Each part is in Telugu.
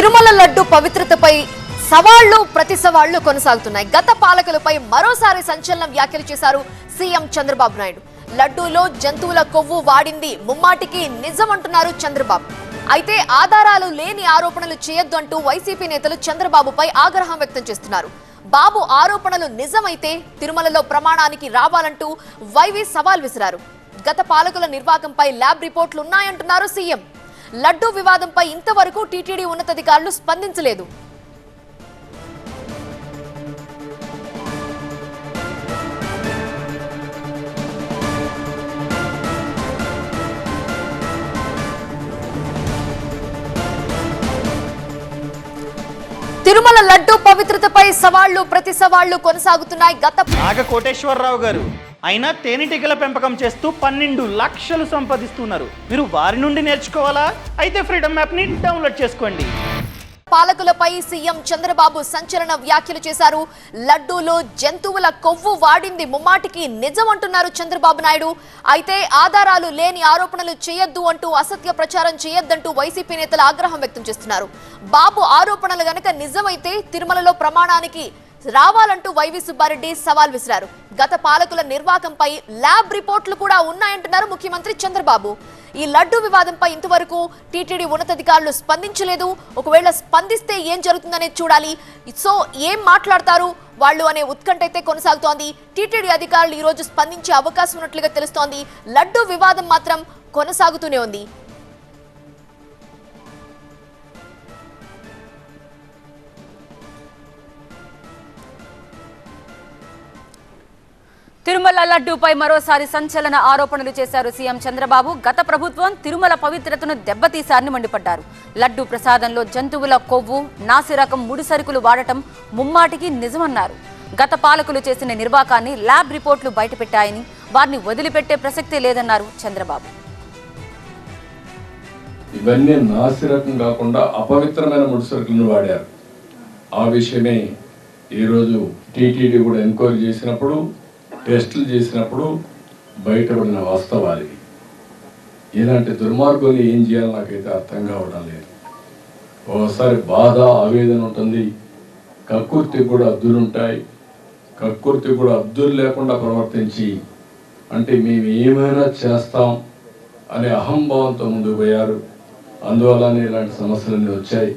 తిరుమల లడ్డు పవిత్రతపై సవాళ్ళు ప్రతి సవాళ్ళు కొనసాగుతున్నాయి. గత పాలకులపై మరోసారి సంచలనం వ్యాఖ్యలు చేశారు సీఎం చంద్రబాబు నాయుడు. లడ్డూలో జంతువుల కొవ్వు వాడింది ముమ్మాటికి నిజమంటున్నారు చంద్రబాబు. అయితే ఆధారాలు లేని ఆరోపణలు చేయొద్దు అంటూ వైసీపీ నేతలు చంద్రబాబుపై ఆగ్రహం వ్యక్తం చేస్తున్నారు. బాబు ఆరోపణలు నిజమైతే తిరుమలలో ప్రమాణానికి రావాలంటూ వైవి సవాల్ విసిరారు. గత పాలకుల నిర్వాకంపై ల్యాబ్ రిపోర్ట్లు ఉన్నాయంటున్నారు సీఎం. లడ్డూ వివాదంపై ఇంతవరకు టీటీడీ ఉన్నతాధికారులు స్పందించలేదు. తిరుమల లడ్డూ పవిత్రతపై సవాళ్ళు ప్రతి సవాళ్ళు కొనసాగుతున్నాయి గత నాగ కోటేశ్వరరావు గారు అయినా తేనెటీగల పెంపకం చేస్తూ పన్నెండు లక్షలు సంపాదిస్తున్నారు. మీరు వారి నుండి నేర్చుకోవాలా? అయితే ఫ్రీడమ్ యాప్ని డౌన్లోడ్ చేసుకోండి. పాలకులపై సీఎం చంద్రబాబు సంచలన వ్యాఖ్యలు చేశారు. లడ్డూలో జంతువుల కొవ్వు వాడింది ముమ్మాటికి నిజం అంటున్నారు చంద్రబాబు నాయుడు. అయితే ఆధారాలు లేని ఆరోపణలు చేయొద్దు అంటూ అసత్య ప్రచారం చేయొద్దంటూ వైసీపీ నేతలు ఆగ్రహం వ్యక్తం చేస్తున్నారు. బాబు ఆరోపణలు గనక నిజమైతే తిరుమలలో ప్రమాణానికి రావాలంటూ వైవి సుబ్బారెడ్డి సవాల్ విసిరారు. గత పాలకుల నిర్వాకంపై ల్యాబ్ రిపోర్ట్లు కూడా ఉన్నాయంటున్నారు ముఖ్యమంత్రి చంద్రబాబు. ఈ లడ్డు వివాదంపై ఇంతవరకు టీటీడీ ఉన్నతాధికారులు స్పందించలేదు. ఒకవేళ స్పందిస్తే ఏం జరుగుతుందనేది చూడాలి. సో ఏం మాట్లాడతారు వాళ్ళు అనే ఉత్కంఠ అయితే కొనసాగుతోంది. టీటీడీ అధికారులు ఈరోజు స్పందించే అవకాశం ఉన్నట్లుగా తెలుస్తోంది. లడ్డు వివాదం మాత్రం కొనసాగుతూనే ఉంది. తిరుమల లడ్డూపై మరోసారి సంచలన ఆరోపణలు చేశారు సీఎం చంద్రబాబు. గత ప్రభుత్వం తిరుమల పవిత్రతను దెబ్బతీశారని మండిపడ్డారు. లడ్డూ ప్రసాదంలో జంతువుల కొవ్వు నాసిరకం ముడి సరుకులు వాడటం ముమ్మాటికి నిజమన్నారు. గత పాలకులు చేసిన నిర్వాకాన్ని ల్యాబ్ రిపోర్టులు బయటపెట్టాయని వారిని వదిలిపెట్టే ప్రసక్తే లేదన్నారు చంద్రబాబు. ఇవన్నీ నాసిరకం కాకుండా అపవిత్రమైన ముడిసరుకులను వాడారు. ఆ విషయమే ఈరోజు టీటీడీ కూడా ఎంక్వైరీ చేసినప్పుడు టెస్టులు చేసినప్పుడు బయటపడిన వాస్తవాలకి. ఇలాంటి దుర్మార్గులు ఏం చేయాలో నాకైతే అర్థం కావడం లేదు. ఒకసారి బాధ ఆవేదన ఉంటుంది. కక్కుర్తి కూడా అద్దులుంటాయి. కక్కుర్తి కూడా అద్దులు లేకుండా ప్రవర్తించి అంటే మేము ఏమైనా చేస్తాం అనే అహంభావంతో ముందుకు పోయారు. అందువల్లనే ఇలాంటి సమస్యలన్నీ వచ్చాయి.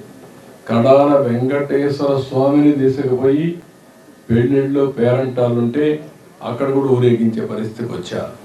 కడాన వెంకటేశ్వర స్వామిని తీసుకుపోయి పెళ్ళిళ్ళు పేరంటాలుంటే అక్కడ కూడా ఊరేగించే పరిస్థితికి వచ్చారు.